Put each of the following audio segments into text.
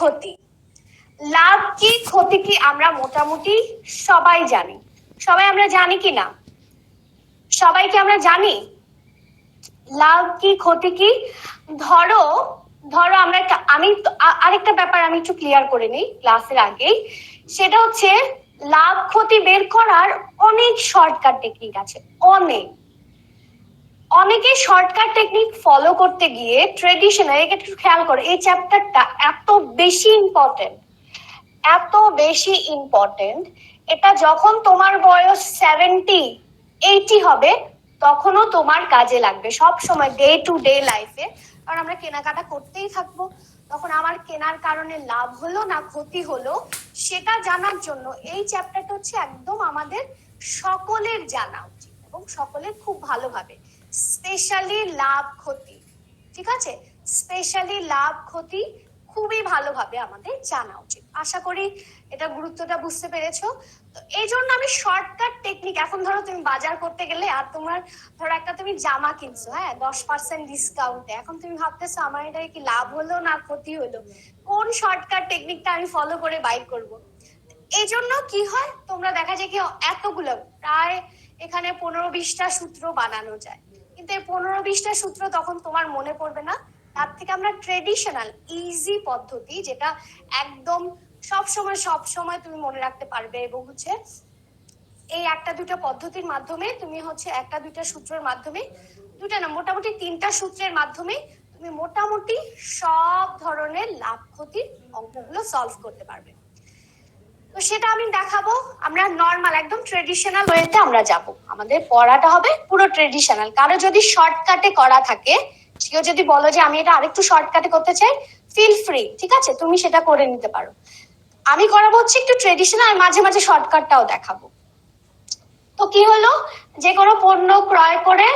ক্ষতি। লাভ কি, ক্ষতি কি আমরা মোটামুটি সবাই জানি। সবাই আমরা জানি কি না? সবাই কি আমরা জানি? লাভ কি, ক্ষতি কি? ধরো ধরো আমরা একটা, আমি আরেকটা ব্যাপার আমি একটু ক্লিয়ার করে নিই ক্লাসের আগেই। সেটা হচ্ছে, লাভ, ক্ষতি বের করার অনেক শর্টকাট টেকনিক আছে। অনেক। অনেকে শর্টকাট টেকনিক ফলো করতে গিয়ে ট্রেডিশনাল একটু খেয়াল করো, এই চ্যাপ্টারটা এত বেশি ইম্পর্টেন্ট এত বেশি ইম্পর্টেন্ট এটা যখন তোমার বয়স সেভেন্টি এইটি হবে, তখনও তোমার কাজে লাগবে, সব সময় ডে টু ডে লাইফে কারণ আমরা কেনাকাটা করতেই থাকব, তখন আমার কেনার কারণে লাভ হলো না ক্ষতি হলো, সেটা জানার জন্য এই চ্যাপ্টারটা হচ্ছে একদম আমাদের সকলের জানা উচিত এবং সকলের খুব ভালোভাবে। স্পেশালি লাভ ক্ষতি, ঠিক আছে? স্পেশালি লাভ ক্ষতি খুবই ভালোভাবে আমাদের জানা উচিত। আশা করি এটা গুরুত্বটা বুঝতে পেরেছ। তো এই জন্য আমি শর্টকাট টেকনিক এখন ধরো তুমি বাজার করতে গেলে আর তোমার ধরো একটা তুমি জামা কিনছো হ্যাঁ? দশ পার্সেন্ট ডিসকাউন্টে এখন তুমি ভাবতেছো, আমার এটা কি লাভ হলো না ক্ষতি হলো? কোন শর্টকাট টেকনিকটা আমি ফলো করে বাই করব? এই জন্য কি হয়? তোমরা দেখা যায় কি এতগুলো, প্রায় এখানে পনেরো বিশটা সূত্র বানানো যায়। কিন্তু এই পনেরো বিশটা সূত্র তখন তোমার মনে পড়বে না। তার থেকে আমরা ট্রেডিশনাল ইজি পদ্ধতি যেটা একদম সব সময় সব সময় তুমি মনে রাখতে পারবে এবং হচ্ছে এই একটা, দুটো পদ্ধতির মাধ্যমে তুমি হচ্ছে একটা, দুইটা সূত্রের মাধ্যমে দুটা না, মোটামুটি তিনটা সূত্রের মাধ্যমে তুমি মোটামুটি সব ধরনের লাভ ক্ষতির অঙ্কগুলো সলভ করতে পারবে। তো সেটা আমি দেখাবো। আমরা নর্মাল একদম ট্রেডিশনাল ওয়েতে আমরা যাব। আমাদের পড়াটা হবে পুরো ট্রেডিশনাল কারও যদি শর্টকাটে করা থাকে, কেউ যদি বলো যে আমি এটা আরেকটু শর্টকাটে করতে চাই ফিল ফ্রি ঠিক আছে? তুমি সেটা করে নিতে পারো। আমি করাবো হচ্ছে একটু ট্রেডিশনাল মাঝে মাঝে শর্টকাটটাও দেখাবো। তো কি হলো? যে কোনো পণ্য ক্রয় করে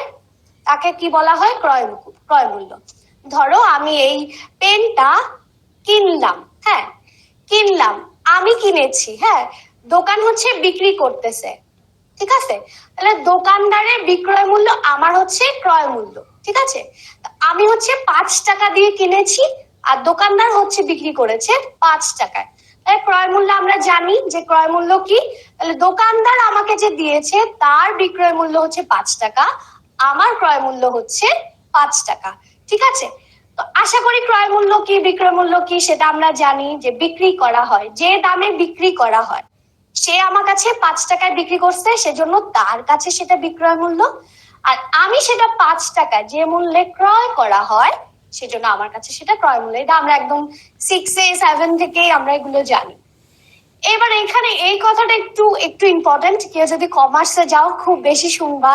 তাকে কি বলা হয়? ক্রয় ক্রয় মূল্য। ধরো আমি এই পেনটা কিনলাম হ্যাঁ? কিনলাম। আমি কিনেছি হ্যাঁ দোকান হচ্ছে বিক্রি করতেছে, ঠিক আছে? তাহলে দোকানদারের বিক্রয় মূল্য আমার হচ্ছে ক্রয় মূল্য, ঠিক আছে? আমি হচ্ছে পাঁচ টাকা দিয়ে কিনেছি আর দোকানদার হচ্ছে বিক্রি করেছে পাঁচ টাকায়। তাহলে ক্রয় মূল্য আমরা জানি যে ক্রয় মূল্য কি? তাহলে দোকানদার আমাকে যে দিয়েছে তার বিক্রয় মূল্য হচ্ছে পাঁচ টাকা, আমার ক্রয় মূল্য হচ্ছে পাঁচ টাকা, ঠিক আছে? তো আশা করি ক্রয় মূল্য কি, বিক্রয় মূল্য কি সেটা আমরা জানি যে বিক্রি করা হয়, যে দামে বিক্রি করা হয়। সে আমার কাছে পাঁচ টাকায় বিক্রি করছে, সেজন্য তার কাছে সেটা বিক্রয় মূল্য। আর আমি সেটা পাঁচ টাকায় যে মূল্যে ক্রয় করা হয়, সেজন্য আমার কাছে সেটা ক্রয় মূল্য। এটা আমরা একদম সিক্স এ সেভেন থেকেই আমরা এগুলো জানি। এবার এখানে এই কথাটা একটু একটু ইম্পর্টেন্ট কেউ যদি কমার্সে যাও, খুব বেশি শুনবা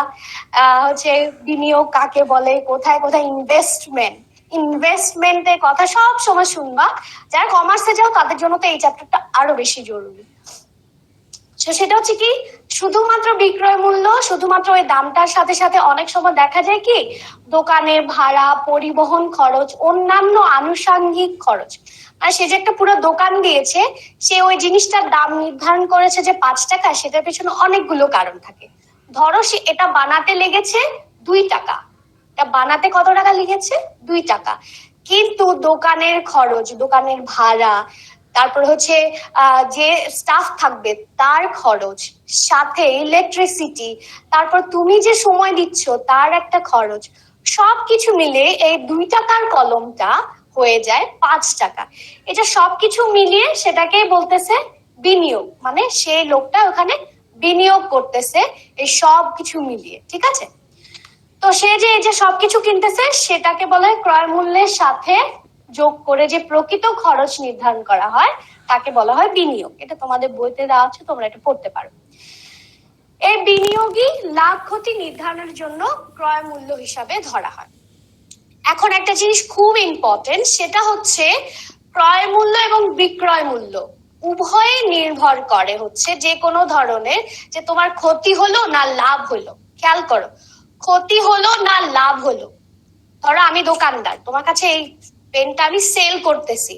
হচ্ছে বিনিয়োগ কাকে বলে, কোথায় কোথায় ইনভেস্টমেন্ট ইনভেস্টমেন্টের কথা সব সময় শুনবা। যারা কমার্সে যাও, তাদের জন্য তো এই চ্যাপ্টারটা আরও বেশি জরুরি। তো সেটা হচ্ছে কি, শুধুমাত্র বিক্রয় মূল্য, শুধুমাত্র ওই দামটার সাথে সাথে অনেক সময় দেখা যায় কি, দোকানের ভাড়া, পরিবহন খরচ, অন্যান্য আনুষঙ্গিক খরচ। আর সে যে একটা পুরো দোকান দিয়েছে, সে ওই জিনিসটার দাম নির্ধারণ করেছে যে পাঁচ টাকা, সেটার পেছনে অনেকগুলো কারণ থাকে। ধরো সে এটা বানাতে লেগেছে দুই টাকা। এটা বানাতে কত টাকা লেগেছে? দুই টাকা। কিন্তু দোকানের খরচ, দোকানের ভাড়া, তারপর হচ্ছে যে স্টাফ থাকবে তার খরচ, সাথে ইলেকট্রিসিটি তারপর তুমি যে সময় দিচ্ছ তার একটা খরচ, সবকিছু মিলে এই দুই টাকার কলমটা হয়ে যায় পাঁচ টাকা। এটা সবকিছু মিলিয়ে সেটাকে বলতেছে বিনিয়োগ মানে সেই লোকটা ওখানে বিনিয়োগ করতেছে এই সব কিছু মিলিয়ে, ঠিক আছে? তো সে যে এই যে সবকিছু কিনতেছে, সেটাকে বলে ক্রয় মূল্যের সাথে যোগ করে যে প্রকৃত খরচ নির্ধারণ করা হয়, তাকে বলা হয় বিনিয়োগ। এটা তোমাদের বইতে দেওয়া আছে, তোমরা এটা পড়তে পারো। এই বিনিয়োগই লাভ ক্ষতি নির্ধারণের জন্য ক্রয় মূল্য হিসাবে ধরা হয়। এখন একটা জিনিস খুব ইম্পর্টেন্ট সেটা হচ্ছে ক্রয় মূল্য এবং বিক্রয় মূল্য উভয়ই নির্ভর করে হচ্ছে যে কোনো ধরনের যে তোমার ক্ষতি হলো না লাভ হলো। খেয়াল করো ক্ষতি হলো না লাভ হলো? ধরো আমি দোকানদার, তোমার কাছে এই পেনটা আমি সেল করতেছি।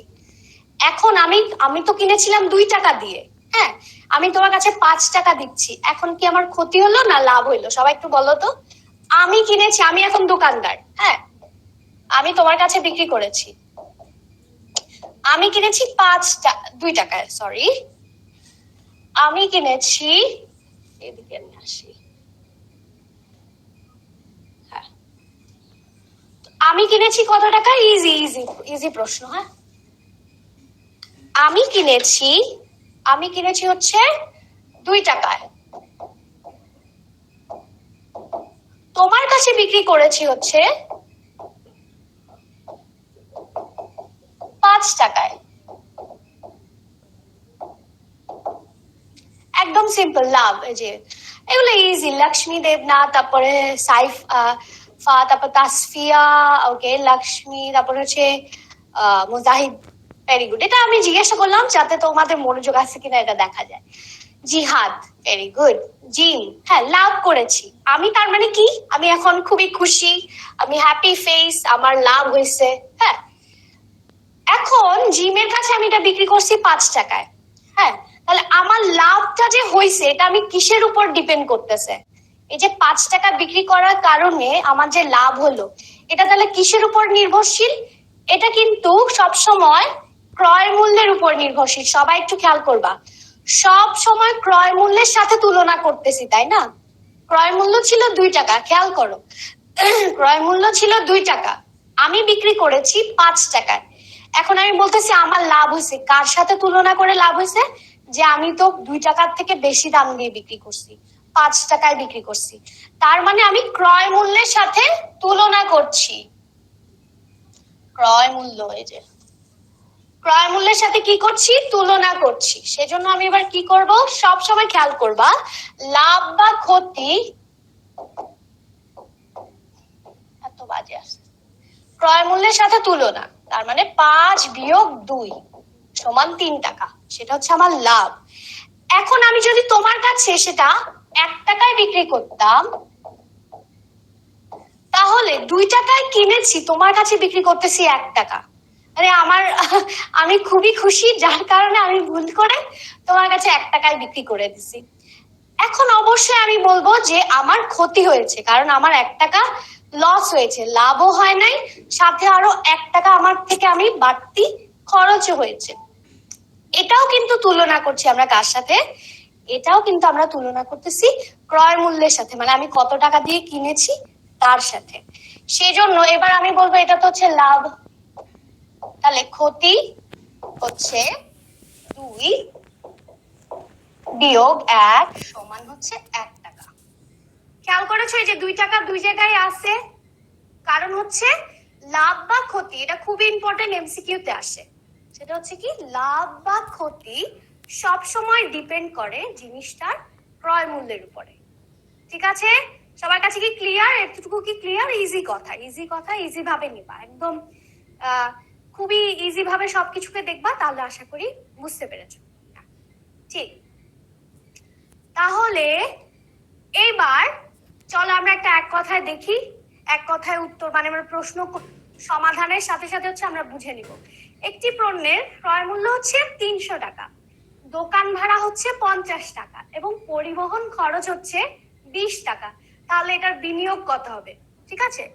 এখন আমি আমি তো কিনেছিলাম দুই টাকা দিয়ে হ্যাঁ? আমি তোমার কাছে পাঁচ টাকা দিচ্ছি, এখন কি আমার ক্ষতি হলো না লাভ হইল সবাই একটু বলো তো। আমি কিনেছি, আমি এখন দোকানদার হ্যাঁ? আমি তোমার কাছে বিক্রি করেছি। আমি কিনেছি পাঁচ দুই টাকায় সরি আমি কিনেছি, এদিকে আসি হ্যাঁ। আমি কিনেছি কত টাকা? ইজি ইজি ইজি প্রশ্ন হ্যাঁ? আমি কিনেছি আমি কিনেছি হচ্ছে দুই টাকায়। তোমার কাছে বিক্রি করেছি হচ্ছে পাঁচ টাকায়। একদম সিম্পল লাভ যে এগুলো ইজি লক্ষ্মী দেবনাথ তারপরে সাইফ আহ, তারপর তাসফিয়া ওকে লক্ষ্মী তারপরে হচ্ছে আহ, মুজাহিদ ভেরি গুড এটা আমি জিজ্ঞাসা করলাম যাতে তোমাদের মনোযোগ আছে কিনা এটা দেখা যায়। জিহাদ ভেরি গুড জিম হ্যাঁ লাভ করেছি। আমি তার মানে কি? আমি এখন খুবই খুশি আমি হ্যাপি ফেস আমার লাভ হয়েছে হ্যাঁ। এখন জিমের কাছে আমি এটা বিক্রি করছি পাঁচ টাকায় হ্যাঁ। তাহলে আমার লাভটা যে হয়েছে এটা আমি কিসের উপর ডিপেন্ড করতেছে? এই যে পাঁচ টাকা বিক্রি করার কারণে আমার যে লাভ হলো, এটা তাহলে কিসের উপর নির্ভরশীল? এটা কিন্তু সব সময় ক্রয় মূল্যের উপর নির্ভরশীল, সবাই একটু খেয়াল করবা। সব সময় ক্রয় মূল্যের সাথে তুলনা করতেছি, তাই না? ক্রয় মূল্য ছিল দুই টাকা, খেয়াল করো। ক্রয় মূল্য ছিল দুই টাকা, আমি বিক্রি করেছি পাঁচ টাকায়। এখন আমি বলতেছি, আমার লাভ হয়েছে। কার সাথে তুলনা করে লাভ হয়েছে? যে আমি তো দুই টাকার থেকে বেশি দাম দিয়ে বিক্রি করছি। পাঁচ টাকায় বিক্রি করছি। তার মানে আমি ক্রয় মূল্যের সাথে তুলনা করছি। ক্রয় মূল্য, এই যে। ক্রয় মূল্যের সাথে কি করছি? তুলনা করছি। সেজন্য আমি এবার কি করব? সব সময় খেয়াল করবা, লাভ বা ক্ষতি এত বাজে আছে। ক্রয় মূল্যের সাথে তুলনা, তার মানে পাঁচ বিয়োগ দুই সমান তিন টাকা। সেটা হচ্ছে আমার লাভ। এখন আমি যদি তোমার কাছে সেটা এক টাকায় বিক্রি করতাম, তাহলে দুই টাকায় কিনেছি, তোমার কাছে বিক্রি করতেছি এক টাকা। আরে আমার, আমি খুবই খুশি, যার কারণে আমি ভুল করে তোমার কাছে এক টাকায় বিক্রি করে দিছি। এখন অবশ্যই আমি বলব যে আমার ক্ষতি হয়েছে, কারণ আমার এক টাকা লস হয়েছে, লাভও হয় নাই, সাথে আরও এক টাকা আমার থেকে আমি বাড়তি খরচও হয়েছে। এটাও কিন্তু তুলনা করছি আমরা কার সাথে এটাও কিন্তু আমরা তুলনা করতেছি ক্রয় মূল্যের সাথে মানে আমি কত টাকা দিয়ে কিনেছি তার সাথে। সেই জন্য এবার আমি বলব এটা তো হচ্ছে লাভ। তাহলে ক্ষতি হচ্ছে দুই বিয়োগ এক সমান হচ্ছে এক টাকা। খেয়াল করেছ এই যে দুই টাকা দুই জায়গায় আছে, কারণ হচ্ছে লাভ বা ক্ষতি, এটা খুবই ইম্পর্টেন্ট এমসিকিউ তে আসে। সেটা হচ্ছে কি, লাভ বা ক্ষতি সব সময় ডিপেন্ড করে জিনিসটার ক্রয় মূল্যের উপরে। ঠিক আছে? সবার কাছে কি ক্লিয়ার এতটুকু কি ক্লিয়ার ইজি কথা ইজি কথা ইজি ভাবে নিবা। একদম খুবই ইজি ভাবে সবকিছুকে দেখবা, তাহলে আশা করি বুঝতে পেরেছ। ঠিক। তাহলে এইবার চলো আমরা একটা এক কথায় দেখি। এক কথায় উত্তর মানে আমরা প্রশ্ন সমাধানের সাথে সাথে হচ্ছে আমরা বুঝে নিব। একটি পণ্যের ক্রয় মূল্য হচ্ছে তিনশো টাকা। দোকান ভাড়া হচ্ছে পঞ্চাশ টাকা এবং পরিবহন খরচ হচ্ছে বিশ টাকা। তাহলে এটার বিনিয়োগ কত হবে? ঠিক আছে?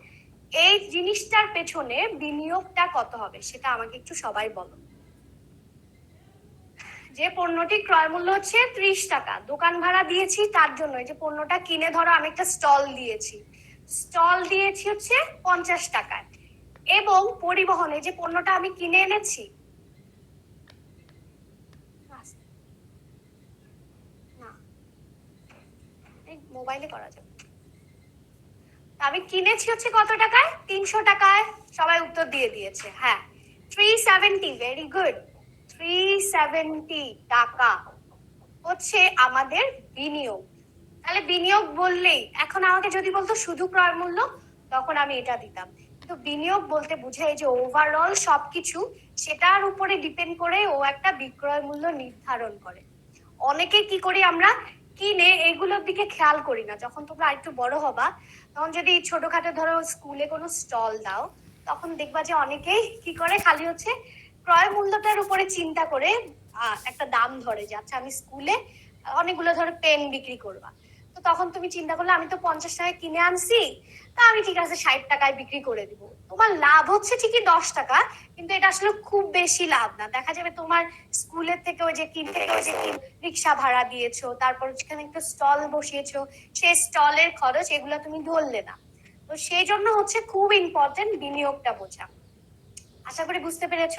এই জিনিসটার পেছনে বিনিয়োগটা কত হবে সেটা আমাকে একটু সবাই বলো। যে পণ্যটি ক্রয় মূল্য হচ্ছে ত্রিশ টাকা। দোকান ভাড়া দিয়েছি তার জন্য। যে পণ্যটা কিনে ধরো, আমি একটা স্টল দিয়েছি। স্টল দিয়েছি হচ্ছে পঞ্চাশ টাকায়। এবং পরিবহনে যে পণ্যটা আমি কিনে এনেছি মোবাইলে করা যাবে। আমি কিনেছি হচ্ছে কত টাকায়? তিনশো টাকায়। সবাই উত্তর দিয়ে দিয়েছে। হ্যাঁ three seventy very good three seventy টাকা হচ্ছে আমাদের বিনিয়োগ। তাহলে বিনিয়োগ বললেই, এখন আমাকে যদি বলতো শুধু ক্রয় মূল্য, তখন আমি এটা দিতাম। তো বিনিয়োগ বলতে বোঝায় যে ওভারঅল সবকিছু, সেটার উপরে ডিপেন্ড করে ও একটা বিক্রয় মূল্য নির্ধারণ করে। অনেকে কি করি আমরা কিনে এগুলোর দিকে খেয়াল করি না। যখন তোমরা আরেকটু বড় হবা, তখন যদি ছোটখাটো ধরো স্কুলে কোনো স্টল দাও, তখন দেখবা যে অনেকেই কি করে, খালি হচ্ছে ক্রয় মূল্যটার উপরে চিন্তা করে একটা দাম ধরে যে আচ্ছা আমি স্কুলে অনেকগুলো ধরো পেন বিক্রি করবা। তো তখন তুমি চিন্তা করলে, আমি তো পঞ্চাশ টাকায় কিনে আনছি তা আমি ঠিক আছে, ষাট টাকায় বিক্রি করে দিব। তোমার লাভ হচ্ছে ঠিকই দশ টাকা, কিন্তু এটা আসলে খুব বেশি লাভ না। দেখা যাবে তোমার স্কুলের থেকে ওই যে কিনতে রিক্সা ভাড়া দিয়েছ, তারপর সেখানে একটা স্টল বসিয়েছো সেই স্টলের খরচ এগুলো তুমি ধরলে না। তো সেই জন্য হচ্ছে খুব ইম্পর্টেন্ট বিনিয়োগটা বোঝা। আশা করি বুঝতে পেরেছ?